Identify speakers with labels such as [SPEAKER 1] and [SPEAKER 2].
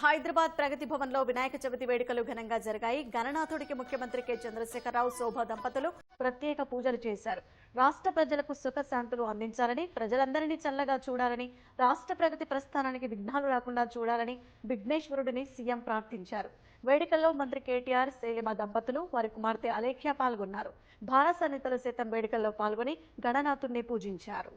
[SPEAKER 1] హైదరాబాద్ ప్రగతి భవన్లో వినాయక చవితి వేడుకలు ఘనంగా జరిగాయి. గణనాథుడికి ముఖ్యమంత్రి కె. చంద్రశేఖరరావు శోభ దంపతులు ప్రత్యేక పూజలు చేశారు. రాష్ట్ర ప్రజలకు సుఖశాంతులు అందించాలని ప్రజలందరినీ చల్లగా చూడాలని రాష్ట్ర ప్రగతి ప్రస్థానానికి విఘ్నాలు రాకుండా చూడాలని విఘ్నేశ్వరుడిని సీఎం ప్రార్థించారు. వేడుకల్లో మంత్రి కేటీఆర్ శైలిమ దంపతులు వారి కుమార్తె అలేఖ్య పాల్గొన్నారు. భారత సన్నిహితులు సైతం వేడుకల్లో పాల్గొని గణనాథుడిని పూజించారు.